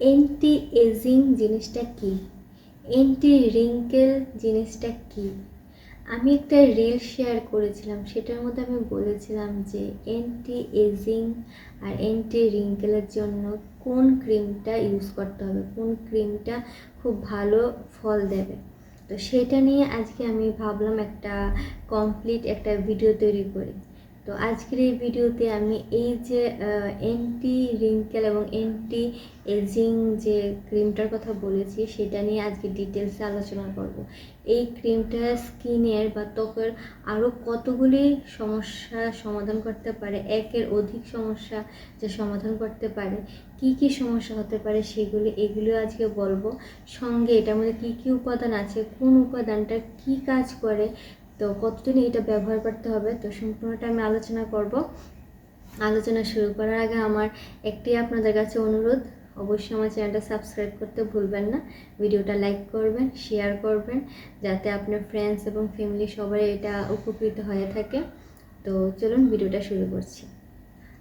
Anti ageing জিনিসটা কি? Anti wrinkle জিনিসটা কি? আমি একটা রিল শেয়ার করেছিলাম, সেটার মধ্যে আমি বলেছিলাম যে অ্যান্টি এজিং আর অ্যান্টি রিঙ্কেলের জন্য কোন ক্রিমটা ইউজ করতে হবে, কোন ক্রিমটা খুব ভালো ফল দেবে। তো সেটা নিয়ে আজকে আমি ভাবলাম একটা কমপ্লিট একটা ভিডিও তৈরি করি। তো আজকের এই ভিডিওতে আমি এই যে অ্যান্টি রিঙ্কেল এবং অ্যান্টি এজিং যে ক্রিমটার কথা বলেছি, সেটা নিয়ে আজকে ডিটেলসে আলোচনা করব। এই ক্রিমটা স্কিনের বা ত্বকের আরও কতগুলি সমস্যা সমাধান করতে পারে, একের অধিক সমস্যা যে সমাধান করতে পারে, কি কি সমস্যা হতে পারে সেগুলি এগুলো আজকে বলব। সঙ্গে এটার মধ্যে কী কী উপাদান আছে, কোন উপাদানটা কি কাজ করে তো কতদিন এটা ব্যবহার করতে হবে? তো সম্পূর্ণটা আমি আলোচনা করব। আলোচনা শুরু করার আগে আমার একটি আপনাদের কাছে অনুরোধ, অবশ্যই আমার চ্যানেলটা সাবস্ক্রাইব করতে ভুলবেন না। ভিডিওটা লাইক করবেন, শেয়ার করবেন, যাতে আপনার ফ্রেন্ডস এবং ফ্যামিলি সবাই এটা উপকৃত হয়ে থাকে। তো চলুন ভিডিওটা শুরু করছি।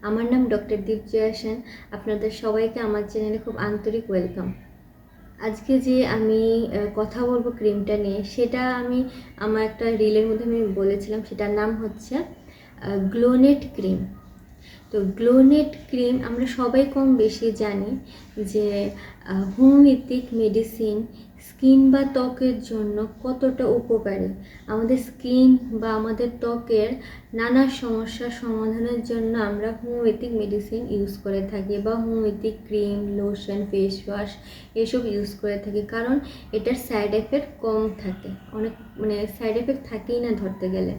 আমার নাম ডক্টর দীপ জয়া সেন। আপনাদের সবাইকে আমার চ্যানেলে খুব আন্তরিক ওয়েলকাম আজকে যে আমি কথা বলব ক্রিমটা নিয়ে, সেটা আমি আমার একটা রিলের মধ্যে আমি বলেছিলাম, সেটার নাম হচ্ছে গ্লোনেট ক্রিম। তো গ্লোনেট ক্রিম আমরা সবাই কম বেশি জানি যে হোমিওপ্যাথিক মেডিসিন স্কিন বা ত্বকের জন্য কতটা উপকারী? আমাদের স্কিন বা আমাদের ত্বকের নানা সমস্যার সমাধানের জন্য আমরা হোমিওপ্যাথিক মেডিসিন ইউজ করে থাকি বা homeopathic cream, lotion face wash এসব ইউজ করে থাকি। কারণ এটার সাইড এফেক্ট কম থাকে। অনেক মানে সাইড এফেক্ট থাকেই না ধরতে গেলে।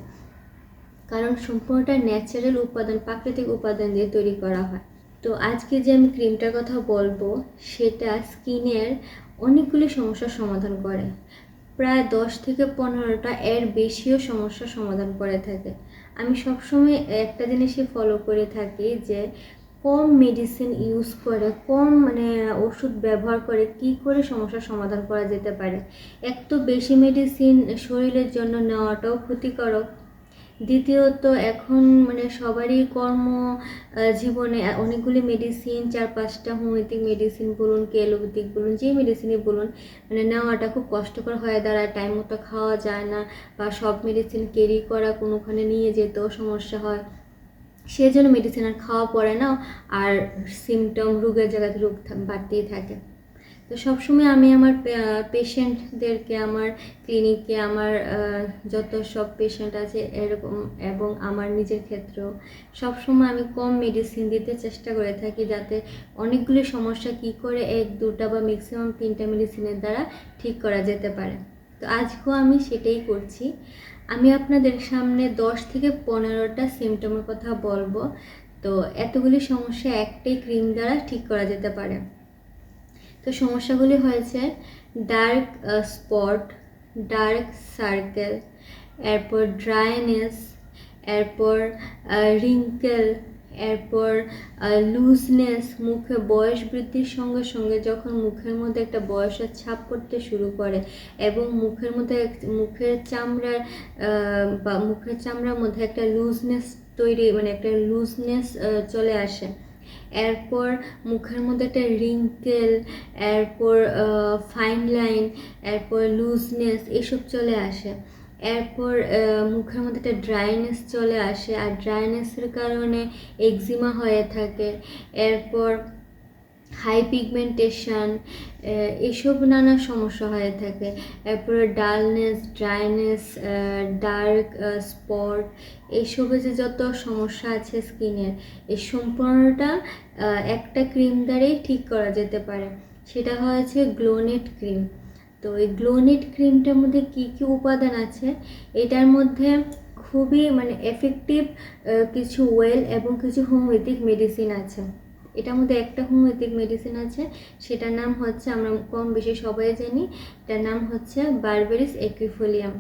কারণ সম্পূর্ণটা ন্যাচারাল উপাদান, প্রাকৃতিক উপাদান দিয়ে তৈরি করা হয়। তো আজকে যে আমি ক্রিমটার কথা বলব, সেটা স্কিনের অনেকগুলি সমস্যার সমাধান করে। প্রায় দশ থেকে পনেরোটা এর বেশিও সমস্যার সমাধান করে থাকে। আমি সবসময় একটা জিনিসই ফলো করে থাকি যে, কম মেডিসিন ইউজ করে, কম মানে ওষুধ ব্যবহার করে কি করে সমস্যার সমাধান করা যেতে পারে। এক তো বেশি মেডিসিন শরীরের জন্য নেওয়াটাও ক্ষতিকারক। দ্বিতীয়ত এখন মানে সবারই কর্ম জীবনে অনেকগুলি মেডিসিন চার পাঁচটা হোমিওপ্যাথিক মেডিসিন বলুন কি অ্যালোপ্যাথিক বলুন, যে মেডিসিনই বলুন মানে নেওয়াটা খুব কষ্টকর হয়ে দাঁড়ায় টাইম মতো খাওয়া যায় না বা সব মেডিসিন ক্যারি করা কোনোখানে নিয়ে যেতেও সমস্যা হয়। সেজন্য মেডিসিন আর খাওয়া পড়ে না, আর সিমটম রোগের জায়গাতে রোগ বাড়তেই থাকে। তো সবসময় আমি আমার পেশেন্টদেরকে আমার ক্লিনিকে আমার যত সব পেশেন্ট আছে এরকম এবং আমার নিজের ক্ষেত্রেও সবসময় আমি কম মেডিসিন দিতে চেষ্টা করে থাকি যাতে অনেকগুলি সমস্যা কি করে এক, দুটা বা ম্যাক্সিমাম তিনটা মেডিসিনের দ্বারা ঠিক করা যেতে পারে। তো আজকেও আমি সেটাই করছি। আমি আপনাদের সামনে দশ থেকে পনেরোটা সিমটমের কথা বলব। তো এতগুলি সমস্যা একটাই ক্রিম দ্বারা ঠিক করা যেতে পারে। তো সমস্যাগুলি হয়েছে ডার্ক স্পট ডার্ক সার্কেল এরপর ড্রাইনেস এরপর রিঙ্কেল এরপর লুজনেস মুখে বয়স বৃদ্ধির সঙ্গে সঙ্গে যখন মুখের মধ্যে একটা বয়সের ছাপ পড়তে শুরু করে এবং মুখের মধ্যে মুখের চামড়ার বা মুখের চামড়ার মধ্যে একটা লুজনেস তৈরি মানে একটা লুজনেস চলে আসে এরপর মুখের মধ্যে একটা রিঙ্কেল এরপর ফাইন লাইন এরপর লুজনেস এসব চলে আসে। এরপর মুখের মধ্যে একটা ড্রাইনেস চলে আসে। আর ড্রাইনেসের কারণে এক্সিমা হয়ে থাকে। এরপর হাই পিগমেন্টেশন এসব নানা সমস্যা হয়ে থাকে। এরপরে ডালনেস, ড্রাইনেস ডার্ক স্পট, এসবে যে যত সমস্যা আছে স্কিনের এই সম্পূর্ণটা একটা ক্রিম দ্বারাই ঠিক করা যেতে পারে। সেটা হয়েছে গ্লোনেট ক্রিম। তো এই গ্লোনেট ক্রিমটার মধ্যে কি কি উপাদান আছে? এটার মধ্যে খুবই মানে এফেক্টিভ কিছু ওয়েল এবং কিছু হোমিওপ্যাথিক মেডিসিন আছে। এটার মধ্যে একটা হোমিওপ্যাথিক মেডিসিন আছে, সেটার নাম হচ্ছে, আমরা কম বেশি সবাই জানি, এটার নাম হচ্ছে বারবেরিস একুইফোলিয়াম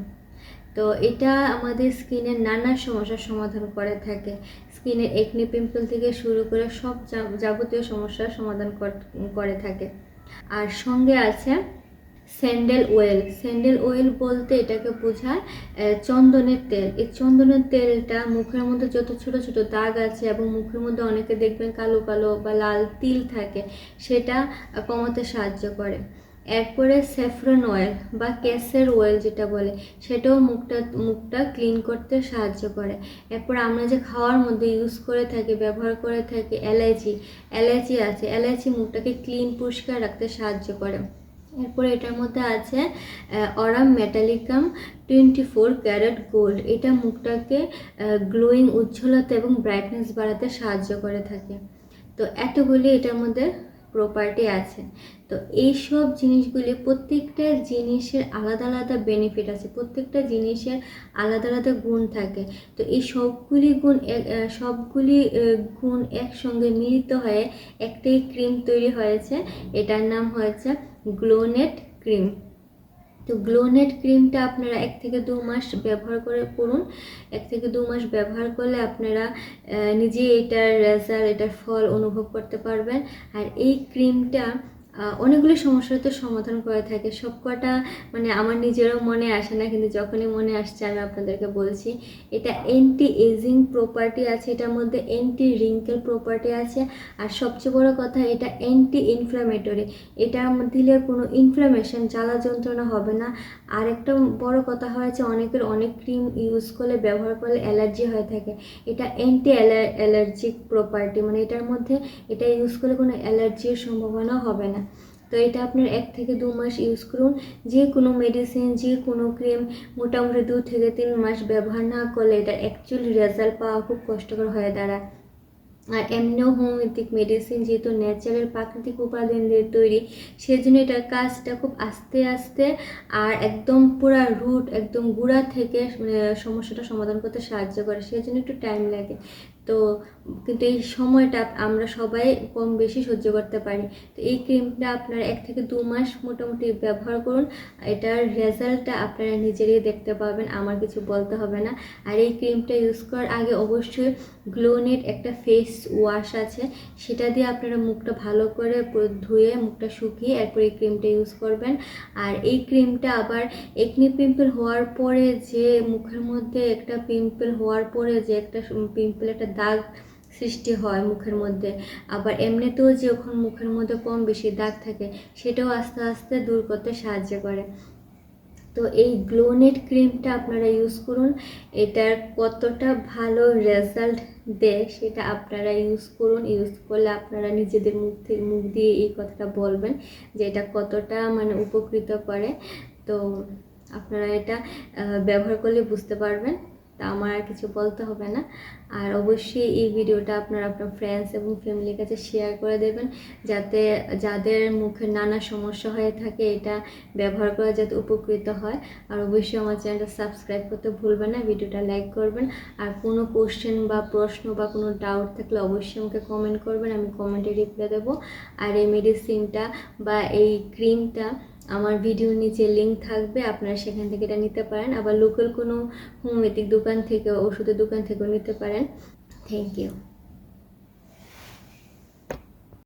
তো এটা আমাদের স্কিনের নানা সমস্যার সমাধান করে থাকে। স্কিনের একনি পিম্পল থেকে শুরু করে সব যাবতীয় সমস্যার সমাধান করে থাকে। আর সঙ্গে আছে স্যান্ডেল ওয়েল। স্যান্ডেল ওয়েল বলতে এটাকে বোঝায় চন্দনের তেল। এই চন্দনের তেলটা মুখের মধ্যে যত ছোট ছোট দাগ আছে এবং মুখের মধ্যে অনেকে দেখবেন কালো কালো বা লাল তিল থাকে, সেটা কমাতে সাহায্য করে। এরপরে স্যাফরন অয়েল বা ক্যাসের অয়েল যেটা বলে, সেটাও মুখটা মুখটা ক্লিন করতে সাহায্য করে। এরপর আমরা যে খাওয়ার মধ্যে ইউজ করে থাকি, ব্যবহার করে থাকি, এলাইচি এলাইচি আছে, এলাইচি মুখটাকে ক্লিন, পরিষ্কার রাখতে সাহায্য করে। এরপরে এটার মধ্যে আছে aurum metallicum twenty four carat gold. এটা মুখটাকে গ্লোয়িং উজ্জ্বলতা এবং ব্রাইটনেস বাড়াতে সাহায্য করে থাকে। তো এতগুলি এটার মধ্যে প্রপার্টি আছে। তো এই সব জিনিসগুলি প্রত্যেকটা জিনিসের আলাদা আলাদা বেনিফিট আছে, প্রত্যেকটা জিনিসের আলাদা আলাদা গুণ থাকে। তো এই সবগুলি গুণ সবগুলি গুণ একসঙ্গে মিলিত হয়ে একটাই ক্রিম তৈরি হয়েছে। এটার নাম হয়েছে গ্লোনেট ক্রিম। তো গ্লোনেট ক্রিমটা আপনারা এক থেকে দু মাস ব্যবহার করে করুন। এক থেকে দু মাস ব্যবহার করলে আপনারা নিজে এটার রেজাল্ট এটার ফল অনুভব করতে পারবেন। আর এই ক্রিমটা অনেকগুলো সমস্যার তো সমাধান করে থাকে। সব কটা মানে আমার নিজেরও মনে আসে না, কিন্তু যখনই মনে আসছে আমি আপনাদেরকে বলছি, এটা অ্যান্টি এজিং প্রপার্টি আছে, এটার মধ্যে অ্যান্টি রিঙ্কেল প্রপার্টি আছে, আর সবচেয়ে বড় কথা এটা অ্যান্টি ইনফ্লামেটরি এটার দিলে কোনো ইনফ্লামেশন জ্বালা যন্ত্রণা হবে না। আর একটা বড় কথা হয়েছে অনেকের অনেক ক্রিম ইউজ করলে, ব্যবহার করলে অ্যালার্জি হয়ে থাকে। এটা অ্যান্টি অ্যালার্জিক প্রপার্টি মানে এটার মধ্যে এটা ইউজ করলে কোনো অ্যালার্জির সম্ভাবনা হবে না। তো এটা আপনার এক থেকে দু মাস ইউজ করুন। যে কোনো মেডিসিন যে কোনো ক্রিম মোটামুটি দু থেকে তিন মাস ব্যবহার না করলে এটা অ্যাকচুয়ালি রেজাল্ট পাওয়া খুব কষ্টকর হয়ে দাঁড়ায়। আর এমনিও হোমিওপ্যাথিক মেডিসিন যেহেতু ন্যাচারাল প্রাকৃতিক উপাদান দিয়ে তৈরি, সেজন্য এটার কাজটা খুব আস্তে আস্তে আর একদম পুরা রুট একদম গুঁড়া থেকে মানে সমস্যাটা সমাধান করতে সাহায্য করে, সেজন্য একটু টাইম লাগে। তো কিন্তু এই সময়টা আমরা সবাই কম বেশি সহ্য করতে পারি। তো এই ক্রিমটা আপনারা এক থেকে দু মাস মোটামুটি ব্যবহার করুন। এটার রেজাল্টটা আপনারা নিজেরাই দেখতে পাবেন, আমার কিছু বলতে হবে না। আর এই ক্রিমটা ইউজ করার আগে অবশ্যই গ্লোনেট একটা ফেস ওয়াশ আছে। সেটা দিয়ে আপনারা মুখটা ভালো করে ধুয়ে, মুখটা শুকিয়ে এরপর এই ক্রিমটা ইউজ করবেন। আর এই ক্রিমটা আবার একনি পিম্পল হওয়ার পরে যে মুখের মধ্যে একটা পিম্পল হওয়ার পরে যে একটা পিম্পল একটা দাগ সৃষ্টি হয় মুখের মধ্যে। আবার এমনিতেও যে যখন মুখের মধ্যে কম বেশি দাগ থাকে, সেটাও আস্তে আস্তে দূর করতে সাহায্য করে। তো এই গ্লোনেট ক্রিমটা আপনারা ইউজ করুন। এটার কতটা ভালো রেজাল্ট দেয় সেটা আপনারা ইউজ করুন। ইউজ করলে আপনারা নিজেদের মুখ থেকে মুখ দিয়ে এই কথাটা বলবেন যে এটা কতটা মানে উপকৃত করে। তো আপনারা এটা ব্যবহার করলে বুঝতে পারবেন। তা আমার আর কিছু বলতে হবে না। আর অবশ্যই এই ভিডিওটা আপনারা আপনার ফ্রেন্ডস এবং ফ্যামিলির কাছে শেয়ার করে দেবেন, যাতে যাদের মুখে নানা সমস্যা হয়ে থাকে এটা ব্যবহার করে যাতে উপকৃত হয়। আর অবশ্যই আমার চ্যানেলটা সাবস্ক্রাইব করতে ভুলবেন না, ভিডিওটা লাইক করবেন। আর কোনো কোশ্চেন বা প্রশ্ন বা কোনো ডাউট থাকলে অবশ্যই আমাকে কমেন্ট করবেন, আমি কমেন্টে রিপ্লাই দেবো। আর এই মেডিসিনটা বা এই ক্রিমটা আমার ভিডিওর নিচে লিঙ্ক থাকবে, আপনারা সেখান থেকে এটা নিতে পারেন। আবার লোকাল কোনো হোমিওপ্যাথিক দোকান থেকে, ওষুধের দোকান থেকেও নিতে পারেন। Thank you